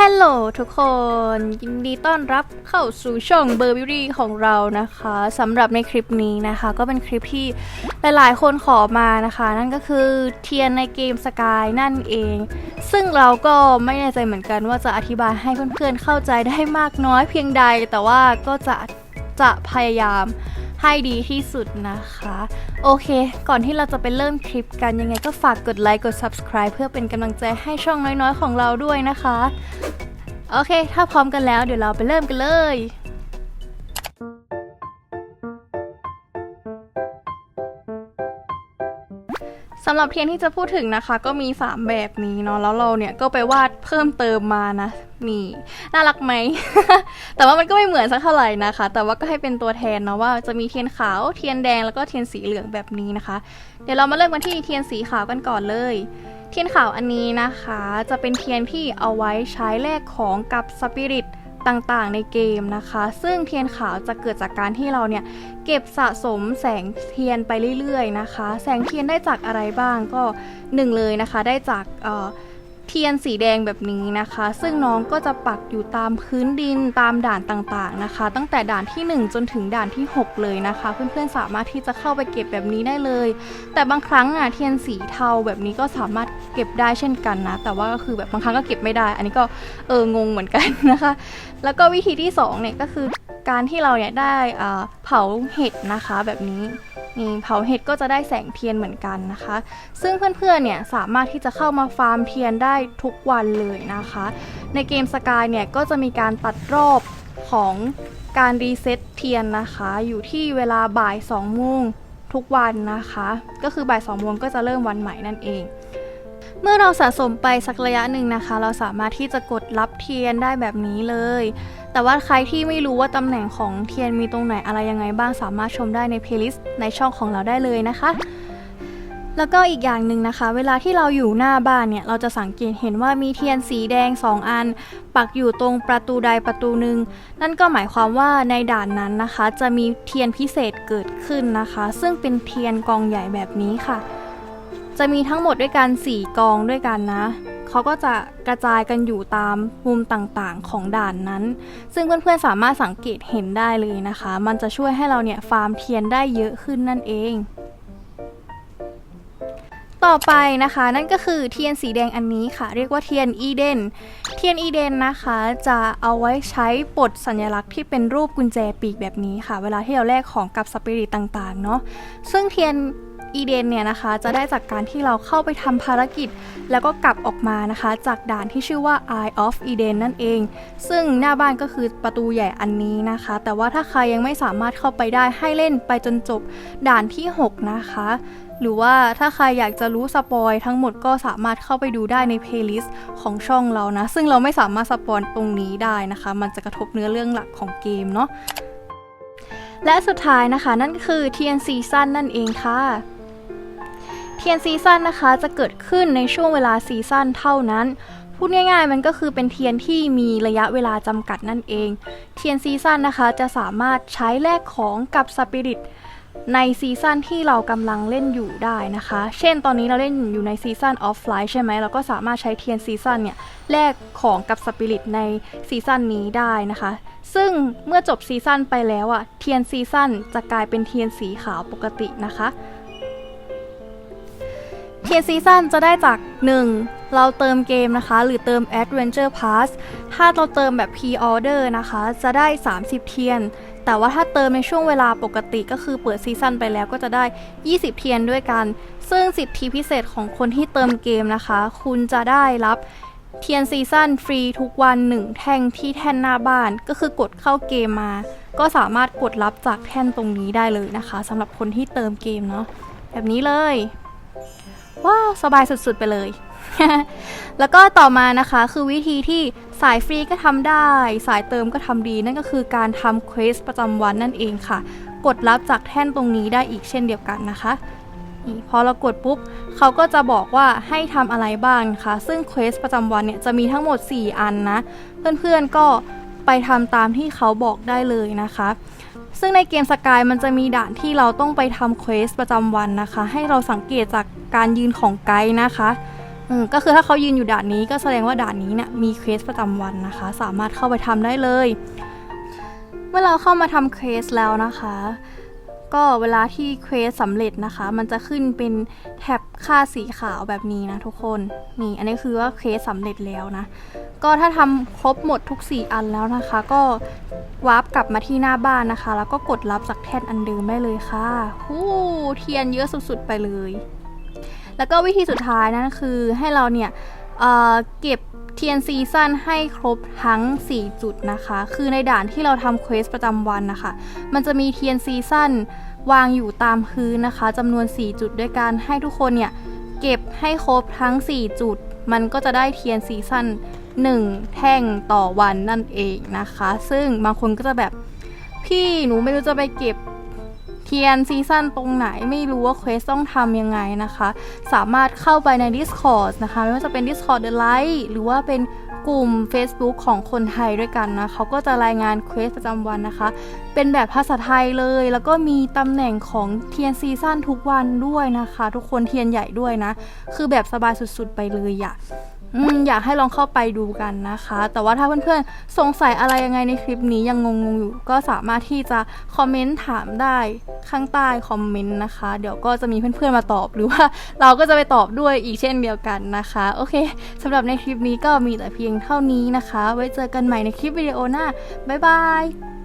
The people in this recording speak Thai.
ฮัลโหลทุกคน ยินดีต้อนรับเข้าสู่ช่องเบอร์บิรี่ของเรานะคะสำหรับในคลิปนี้นะคะ ก็เป็นคลิปที่หลายๆ คนขอมานะคะ นั่นก็คือเทียนในเกมสกายนั่นเอง ซึ่งเราก็ไม่แน่ใจเหมือนกันว่าจะอธิบายให้เพื่อนๆเข้าใจได้มากน้อยเพียงใด แต่ว่าก็จะ จะพยายามให้ดีที่สุดนะคะ โอเค ก่อนที่เราจะไปเริ่มคลิปกันยังไงก็ฝากกดไลค์กด subscribe เพื่อเป็นกำลังใจให้ช่องน้อยๆ ของเราด้วยนะคะ โอเค ถ้าพร้อมกันแล้วเดี๋ยวเราไปเริ่มกันเลย สำหรับเทียนที่จะพูดถึงนะคะ ก็มี 3 แบบนี้เนาะแล้วเราเนี่ยก็ไปวาดเพิ่มเติมมานะนี่น่ารักไหม แต่ว่ามันก็ไม่เหมือนสักเท่าไหร่นะคะ แต่ว่าก็ให้เป็นตัวแทนเนาะว่าจะมีเทียนขาวเทียนแดงแล้วก็เทียนสีเหลืองแบบนี้นะคะ เดี๋ยวเรามาเริ่มกันที่เทียนสีขาวกันก่อนเลย เทียนขาวอันนี้นะคะ จะเป็นเทียนที่เอาไว้ใช้แลกของกับสปิริต ต่างๆ ในเกมนะคะ ซึ่งเทียนขาวจะเกิดจากการที่เราเนี่ยเก็บสะสมแสงเทียนไปเรื่อยๆนะคะ แสงเทียนได้จากอะไรบ้างก็หนึ่งเลยนะคะ ได้จาก เทียนสีแดงแบบนี้นะคะ ซึ่งน้องก็จะปักอยู่ตามพื้นดินตามด่านต่างๆนะคะ ตั้งแต่ด่านที่ 1 จนถึงด่านที่ 6 เลยนะคะ เพื่อนๆสามารถที่จะเข้าไปเก็บแบบนี้ได้เลย แต่บางครั้งอะเทียนสีเทาแบบนี้ก็สามารถเก็บได้เช่นกันนะ แต่ว่าก็คือแบบบางครั้งก็เก็บไม่ได้ อันนี้ก็เอองงเหมือนกันนะคะ แล้วก็วิธีที่2เนี่ยก็คือ การที่เราเนี่ยได้เผาเห็ดนะคะแบบนี้นี่เผาเห็ดก็จะได้แสงเทียนเหมือนกันนะคะ ซึ่งเพื่อนๆเนี่ยสามารถที่จะเข้ามาฟาร์มเทียนได้ทุกวันเลยนะคะ ในเกมสกายเนี่ยก็จะมีการตัดรอบของการรีเซ็ตเทียนนะคะ อยู่ที่เวลาบ่าย2โมงทุกวันนะคะ ก็คือบ่าย2โมงก็จะเริ่มวันใหม่นั่นเอง เมื่อเราสะสมไปสักระยะหนึ่งนะคะ เราสามารถที่จะกดรับเทียนได้แบบนี้เลย แต่ว่าใครที่ไม่รู้ว่าตำแหน่งของเทียนมีตรงไหนอะไรยังไงบ้างสามารถชมได้ในเพลย์ลิสต์ในช่องของเราได้เลยนะคะแล้วก็อีกอย่างหนึ่งนะคะ เวลาที่เราอยู่หน้าบ้านเนี่ย เราจะสังเกตเห็นว่ามีเทียนสีแดง 2 อัน ปักอยู่ตรงประตูใดประตูหนึ่งนั่นก็หมายความว่าในด่านนั้นนะคะ จะมีเทียนพิเศษเกิดขึ้นนะคะ ซึ่งเป็นเทียนกองใหญ่แบบนี้ค่ะ จะมีทั้งหมดด้วยกัน 4 กองด้วยกันนะ เขาก็จะกระจายกันอยู่ตามมุมต่างๆของด่านนั้น ซึ่งเพื่อนๆสามารถสังเกตเห็นได้เลยนะคะ มันจะช่วยให้เราเนี่ยฟาร์มเทียนได้เยอะขึ้นนั่นเอง ต่อไปนะคะ นั่นก็คือเทียนสีแดงอันนี้ค่ะ เรียกว่าเทียนอีเดน เทียนอีเดนนะคะจะเอาไว้ใช้ปลดสัญลักษณ์ที่เป็นรูปกุญแจปีกแบบนี้ค่ะ เวลาที่เราแลกของกับสปิริตต่างๆเนาะ ซึ่งเทียนอีเดนเนี่ยนะคะจะได้จากการที่เราเข้าไปทำภารกิจ แล้วก็กลับออกมานะคะ จากด่านที่ชื่อว่า Eye of Eden นั่นเอง ซึ่งหน้าบ้านก็คือประตูใหญ่อันนี้นะคะ แต่ว่าถ้าใครยังไม่สามารถเข้าไปได้ให้เล่นไปจนจบด่านที่ 6 นะคะ หรือว่าถ้าใครอยากจะรู้สปอยทั้งหมดก็สามารถเข้าไปดูได้ในเพลย์ลิสต์ของช่องเรานะ ซึ่งเราไม่สามารถสปอยตรงนี้ได้นะคะ มันจะกระทบเนื้อเรื่องหลักของเกมเนาะ และสุดท้ายนะคะนั่นคือเทียนซีซั่นนั่นเองค่ะเทียนซีซั่นนะคะจะเกิดขึ้นในช่วงเวลาซีซั่นเท่านั้นพูดง่ายๆ มันก็คือเป็นเทียนที่มีระยะเวลาจำกัดนั่นเอง เทียนซีซั่นนะคะจะสามารถใช้แลกของกับสปิริต ในซีซั่นที่เรากำลังเล่นอยู่ได้นะคะ เช่นตอนนี้เราเล่นอยู่ในซีซั่นออฟไลน์ใช่ไหม เราก็สามารถใช้เทียนซีซั่นเนี่ยแลกของกับสปิริตในซีซั่นนี้ได้นะคะ ซึ่งเมื่อจบซีซั่นไปแล้วอะเทียนซีซั่นจะกลายเป็นเทียนสีขาวปกตินะคะ เทียนซีซั่นจะได้จาก 1. เราเติมเกมนะคะ หรือเติม Adventure Pass ถ้าเราเติมแบบ Pre-order นะคะ จะได้ 30 เทียน แต่ว่าถ้าเติมในช่วงเวลาปกติก็คือเปิดซีซั่นไปแล้วก็จะได้ 20 เทียนด้วยกัน ซึ่งสิทธิพิเศษของคนที่เติมเกมนะคะ คุณจะได้รับเทียนซีซั่นฟรีทุกวัน 1 แท่งที่แท่นหน้าบ้านก็คือกดเข้าเกมมา ก็สามารถกดรับจากแท่นตรงนี้ได้เลยนะคะสำหรับคนที่เติมเกมเนาะแบบนี้เลย ว้าว สบายสุดๆไปเลย แล้วก็ต่อมานะคะคือวิธีที่สายฟรีก็ทำได้ สายเติมก็ทำดีนั่นก็คือการทำเควสประจำวันนั่นเองค่ะ กดรับจากแท่นตรงนี้ได้อีกเช่นเดียวกันนะคะนี่พอเรากดปุ๊บเขาก็จะบอกว่าให้ทำอะไรบ้างคะซึ่งเควสประจำวันเนี่ยจะมีทั้งหมด 4 อันนะ เพื่อนๆก็ไปทำตามที่เขาบอกได้เลยนะคะ ซึ่งในเกมสกายมันจะมีด่านที่เราต้องไปทำเควสประจำวันนะคะ ให้เราสังเกตจากการยืนของไกด์นะคะ อืมก็คือถ้าเขายืนอยู่ด่านนี้ก็แสดงว่าด่านนี้เนี่ยมีเคสประจำวันนะคะ สามารถเข้าไปทำได้เลย เมื่อเราเข้ามาทำเคสแล้วนะคะ ก็เวลาที่เควสสำเร็จนะคะ มันจะขึ้นเป็นแท็บค่าสีขาวแบบนี้นะทุกคนนี่อันนี้คือว่าเควสสำเร็จแล้วนะ ก็ถ้าทำครบหมดทุก 4 อันแล้วนะคะ ก็วาร์ปกลับมาที่หน้าบ้านนะคะ แล้วก็กดรับจากแท่นอันเดิมได้เลยค่ะหู้เทียนเยอะสุดๆไปเลย แล้วก็วิธีสุดท้ายนั่นคือให้เราเนี่ยเเก็บเทียนซีซันให้ครบทั้ง 4 จุดนะคะ คือในด่านที่เราทำเควสประจำวันนะคะ มันจะมีเทียนซีซันวางอยู่ตามพื้นนะคะจำนวน 4 จุดด้วยกันให้ทุกคนเนี่ย เก็บให้ครบทั้ง 4 จุด มันก็จะได้เทียนซีซั่น1 แท่งต่อวันนั่นเองนะคะ ซึ่งบางคนก็จะแบบ พี่หนูไม่รู้จะไปเก็บ เทียนซีซั่นตรงไหนไม่รู้ว่าเควสต้องทำยังไงนะคะ สามารถเข้าไปใน Discord นะคะ ไม่ว่าจะเป็น Discord The Light หรือว่าเป็นกลุ่ม Facebook ของคนไทยด้วยกันนะเขาก็จะรายงานเควสประจำวันนะคะ เป็นแบบภาษาไทยเลย แล้วก็มีตำแหน่งของเทียนซีซั่นทุกวันด้วยนะคะ ทุกคนเทียนใหญ่ด้วยนะ คือแบบสบายสุดๆไปเลยอะ อยากให้ลองเข้าไปดูกันนะคะ แต่ว่าถ้าเพื่อนๆ สงสัยอะไรยังไงในคลิปนี้ยังงงๆอยู่ ก็สามารถที่จะคอมเมนต์ถามได้ข้างใต้คอมเมนต์นะคะ เดี๋ยวก็จะมีเพื่อนๆมาตอบหรือว่าเราก็จะไปตอบด้วยอีกเช่นเดียวกันนะคะ โอเคสำหรับในคลิปนี้ก็มีแต่เพียงเท่านี้นะคะ ไว้เจอกันใหม่ในคลิปวิดีโอหน้าบ๊ายบาย